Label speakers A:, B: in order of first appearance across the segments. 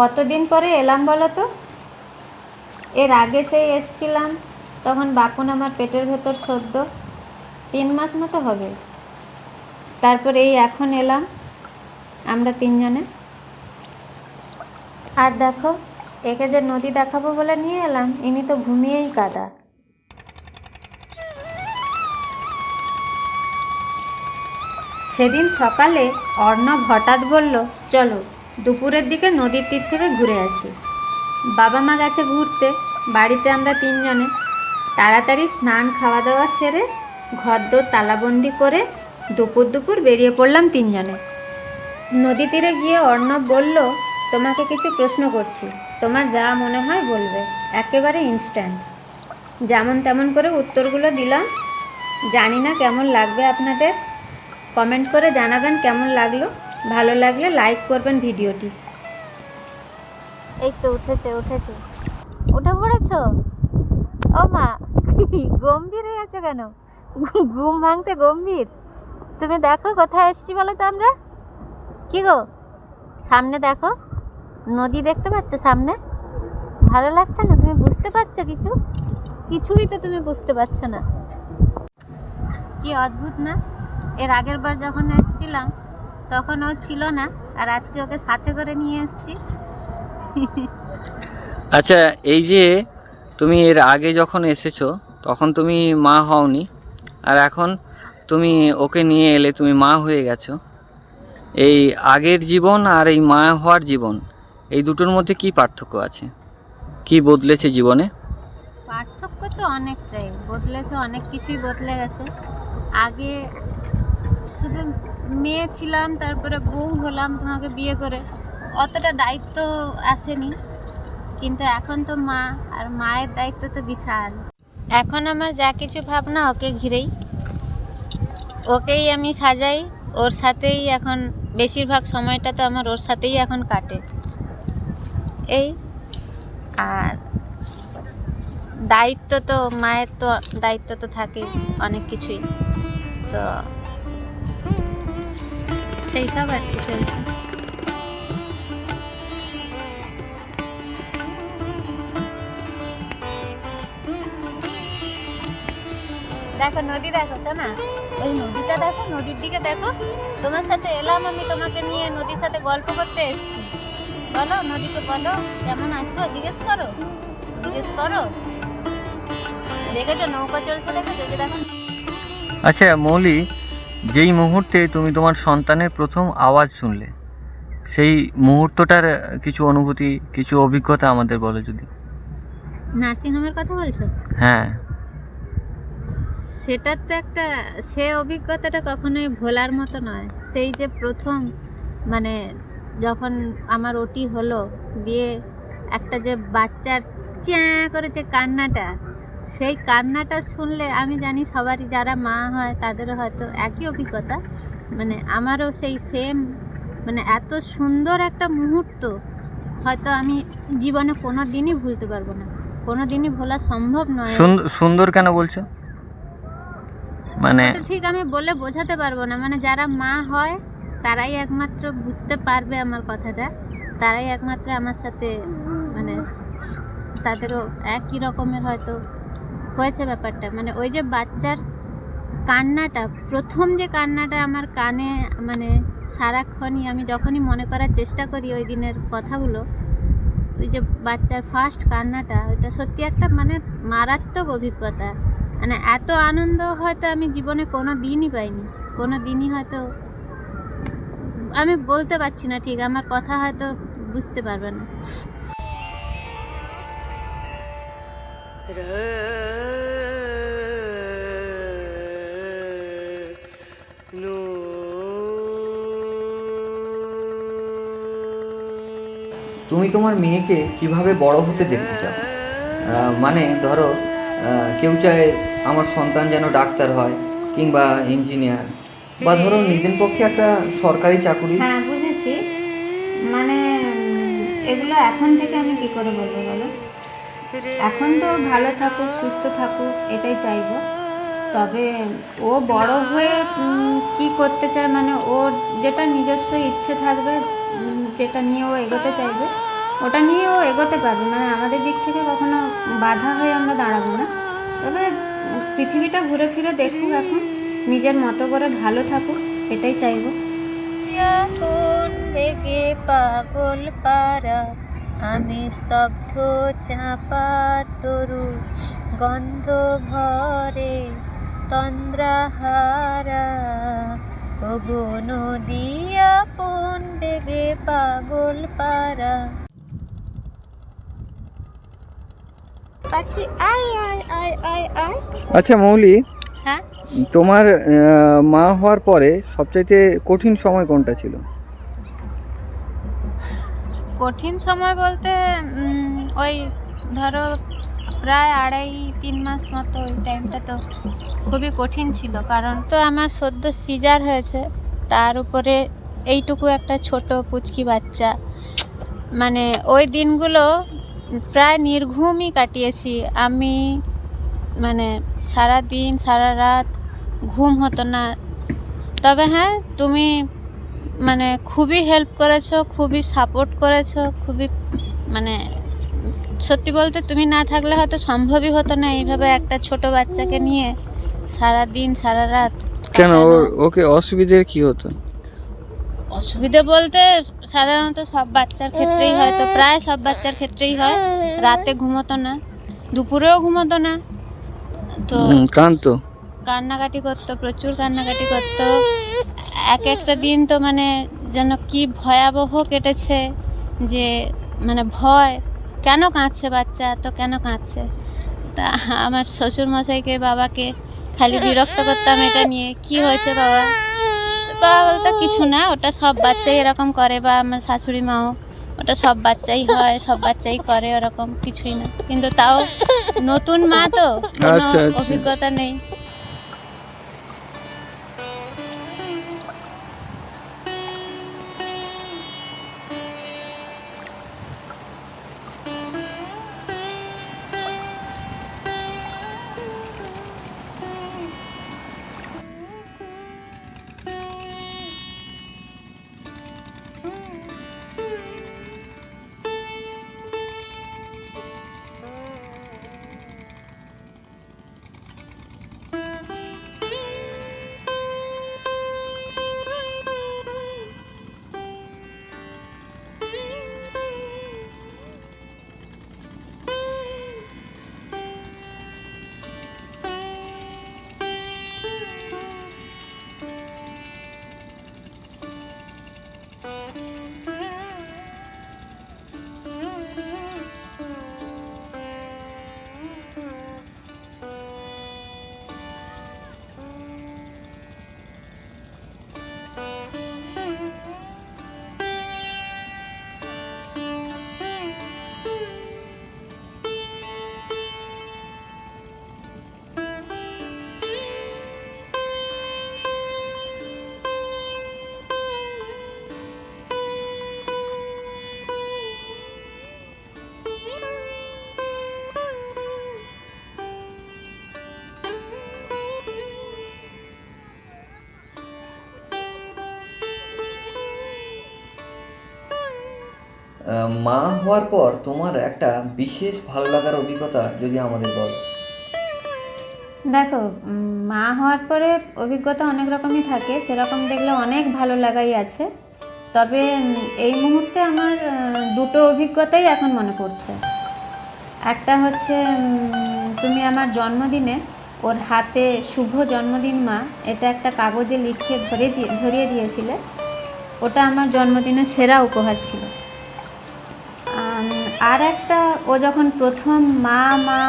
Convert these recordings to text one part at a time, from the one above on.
A: কতদিন পরে এলাম বলো তো? এর আগে সেই এসছিলাম, তখন বাপুন আমার পেটের ভেতর সদ্য। তিন মাস মতো হবে। তারপর এই এখন এলাম, আমরা তিনজনে। আর দেখো, একে যে নদী দেখাবো বলে নিয়ে এলাম, ইনি তো ঘুমিয়েই কাদা। সেদিন সকালে অর্ণব হঠাৎ বলল, চলো দুপুরের দিকে নদীর তীর থেকে ঘুরে আসি। বাবা মা গেছে ঘুরতে, বাড়িতে আমরা তিনজনে। তাড়াতাড়ি স্নান খাওয়া দাওয়া সেরে ঘরদোর তালাবন্দি করে দুপুর দুপুর বেরিয়ে পড়লাম তিনজনে। নদী তীরে গিয়ে অর্ণব বলল, তোমাকে কিছু প্রশ্ন করছি। তোমার যা মনে হয় বলবে, একেবারে ইনস্ট্যান্ট যেমন তেমন করে উত্তরগুলো দিলাম। জানি না কেমন লাগবে আপনাদের। কমেন্ট করে জানাবেন কেমন লাগল। ভালো লাগলে লাইক করবেন ভিডিওটি। এই তো উঠেছে উঠেছে। উঠে পড়েছো? ও মা, গম্ভীর হয়ে আছো কেন? ঘুম ভাঙতে গম্ভীর। তুমি দেখো কোথায় এসছি বলো তো আমরা। কি গো? সামনে দেখো। নদী দেখতে পাচ্ছ সামনে? ভালো লাগছে না? তুমি বুঝতে পারছ কিছু? কিছুই তো তুমি বুঝতে পারছ না। কি অদ্ভুত না? এর আগের বার যখন এসেছিলাম তখন ও ছিল না আর আজকে ওকে সাথে করে নিয়ে এসেছি।
B: আচ্ছা এই যে তুমি এর আগে যখন এসেছ তখন তুমি মা হওনি আর এখন তুমি ওকে নিয়ে এলে তুমি মা হয়ে গেছো। এই আগের জীবন আর এই মা হওয়ার জীবন এই দুটোর মধ্যে কি পার্থক্য আছে? কি বদলেছে জীবনে?
A: পার্থক্য তো অনেকটাই বদলেছে অনেক কিছুই বদলে গেছে। আগে শুধু মেয়ে ছিলাম, তারপরে বউ হলাম তোমাকে বিয়ে করে। অতটা দায়িত্ব আসেনি, কিন্তু এখন তো মা, আর মায়ের দায়িত্ব তো বিশাল। এখন আমার যা কিছু ভাবনা ওকে ঘিরেই। ওকেই আমি সাজাই, ওর সাথেই এখন, বেশিরভাগ সময়টা তো আমার ওর সাথেই এখন কাটে। এই, আর দায়িত্ব তো, মায়ের তো, দায়িত্ব তো থাকেই অনেক কিছুই। তো সেই সব আর কি চলছে। দেখো নদী দেখো না ওই নদীটা দেখো নদীর দিকে দেখো। তোমার সাথে এলাম আমি তোমাকে নিয়ে নদীর সাথে গল্প করতে এসেছি। বলো নদীকে বলো কেমন আছো? জিজ্ঞেস করো। জিজ্ঞেস করো। দেখেছ নৌকা চলছে দেখেছ? যে দেখো
B: আচ্ছা মৌলি যেই মুহূর্তে তুমি তোমার সন্তানের প্রথম আওয়াজ শুনলে সেই মুহূর্তটার কিছু অনুভূতি কিছু অভিজ্ঞতা আমাদের বলো যদি।
A: নার্সিংহোমের কথা বলছো?
B: হ্যাঁ।
A: সেটা তো একটা সে অভিজ্ঞতাটা কখনোই ভোলার মতো নয়। সেই যে প্রথম মানে যখন আমার ওটি হলো দিয়ে একটা যে বাচ্চার চ্যাঁ করে যে কান্নাটা সেই কান্নাটা শুনলে আমি জানি সবারই যারা মা হয় তাদেরও হয়তো একই অভিজ্ঞতা। মানে আমারও সেই সেম মানে এত সুন্দর একটা মুহূর্ত হয়তো আমি জীবনে কোনো দিনই ভুলতে পারব না। কোনো দিনই ভোলা সম্ভব নয়।
B: সুন্দর কেন বলছো? মানে
A: ঠিক আমি বলে বোঝাতে পারব না। মানে যারা মা হয় তারাই একমাত্র বুঝতে পারবে আমার কথাটা। তারাই একমাত্র আমার সাথে মানে তাদেরও একই রকমের হয়তো হয়েছে ব্যাপারটা। মানে ওই যে বাচ্চার কান্নাটা, প্রথম যে কান্নাটা আমার কানে মানে সারাক্ষণই আমি যখনই মনে করার চেষ্টা করি ওই দিনের কথাগুলো, ওই যে বাচ্চার ফার্স্ট কান্নাটা, ওইটা সত্যি একটা মানে মারাত্মক অভিজ্ঞতা। মানে এত আনন্দ হয়তো আমি জীবনে কোনো দিনই পাইনি। কোনো দিনই হয়তো আমি বলতে পারছি না ঠিক, আমার কথা হয়তো বুঝতে পারবে না।
B: তুমি তোমার মেয়েকে কীভাবে বড় হতে দেখতে চাও? মানে ধরো কেউ চায় আমার সন্তান যেন ডাক্তার হয় কিংবা ইঞ্জিনিয়ার বা ধরো নিজের পক্ষে একটা সরকারি চাকুরি।
A: হ্যাঁ বুঝেছি। মানে এগুলো এখন থেকে আমি কি করে বলব বলো? এখন তো ভালো থাকুক, সুস্থ থাকুক, এটাই চাইব। তবে ও বড় হয়ে কি করতে চায় মানে ওর যেটা নিজস্ব ইচ্ছে থাকবে যেটা নিয়ে ও এগোতে চাইবে, ওটা নিয়ে ও এগোতে পারবে। মানে আমাদের দিক থেকে কখনো বাধা হয়ে আমরা দাঁড়াবো না। তবে পৃথিবীটা ঘুরে ফিরে দেখুক এখন, নিজের মতো করে ভালো থাকুক, এটাই চাইব। পাগল পারা আমি স্তব্ধ চাপা তরু গন্ধ ভরে তন্দ্রাহারা। ওগো নদিয়া কোন বেগে পাগল পারা।
B: আচ্ছা মৌলি
A: হ্যাঁ?
B: তোমার মা হওয়ার পরে সবচাইতে কঠিন সময় কোনটা ছিল?
A: কঠিন সময় বলতে ওই ধরো প্রায় আড়াই, তিন মাস মতো ওই টাইমটা তো খুবই কঠিন ছিল। কারণ তো আমার সদ্য সিজার হয়েছে, তার উপরে এইটুকু একটা ছোট পুচকি বাচ্চা। মানে ওই দিনগুলো প্রায় নির্ঘুমই কাটিয়েছি। আমি মানে সারা দিন সারা রাত ঘুম হতো না। তবে হ্যাঁ তুমি মানে খুবই হেল্প করেছ খুবই সাপোর্ট করেছ খুবই মানে সত্যি বলতে তুমি না থাকলে হয়তো সম্ভবই হতো না এইভাবে একটা ছোট বাচ্চাকে নিয়ে সারা দিন সারা রাত
B: কেন? ওর ওকে অসুবিধের কি হতো?
A: অসুবিধে বলতে সাধারণত সব বাচ্চার ক্ষেত্রেই হয় তো প্রায় সব বাচ্চার ক্ষেত্রেই হয়। রাতে ঘুমোতো না দুপুরেও ঘুমোতো না। তো কান্নাকাটি করতো প্রচুর কান্নাকাটি করতো। এক একটা দিন তো মানে যেন কি ভয়াবহ কেটেছে যে মানে ভয়। কেন কাঁদছে বাচ্চা? তো কেন কাঁদছে? তা আমার শ্বশুর মশাইকে বাবাকে খালি বিরক্ত করতাম এটা নিয়ে। কি হয়েছে বাবা? বাবা বলতো কিছু না ওটা সব বাচ্চাই এরকম করে বা আমার শাশুড়ি মাও। ওটা সব বাচ্চাই হয় সব বাচ্চাই করে ওরকম কিছুই না। কিন্তু তাও নতুন মা তো কোনো
B: আচ্ছা, আচ্ছা।
A: অভিজ্ঞতা নেই।
B: মা হওয়ার পর তোমার একটা বিশেষ ভালো লাগার অভিজ্ঞতা যদি আমাদের বলো।
A: দেখো মা হওয়ার পরে অভিজ্ঞতা অনেক রকমই থাকে, সেরকম দেখলে অনেক ভালো লাগাই আছে। তবে এই মুহূর্তে আমার দুটো অভিজ্ঞতাই এখন মনে পড়ছে। একটা হচ্ছে তুমি আমার জন্মদিনে, ওর হাতে শুভ জন্মদিন মা, এটা একটা কাগজে লিখে ধরে দিয়ে, ধরিয়ে দিয়েছিলে। ওটা আমার জন্মদিনের সেরা উপহার ছিল। আর একটা, ও যখন প্রথম মা মা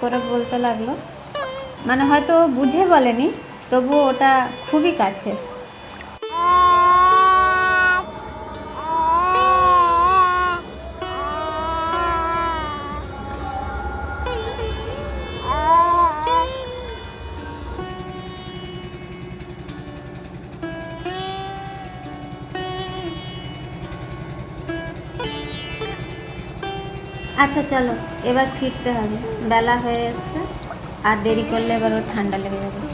A: করে বলতে লাগল মানে হয়তো বুঝে বলেনি তবু ওটা খুবই কাছে আচ্ছা চলো। এবার ফিরতে হবে। বেলা হয়ে এসছে। আর দেরি করলে এবার ওর ঠান্ডা লেগে যাবে।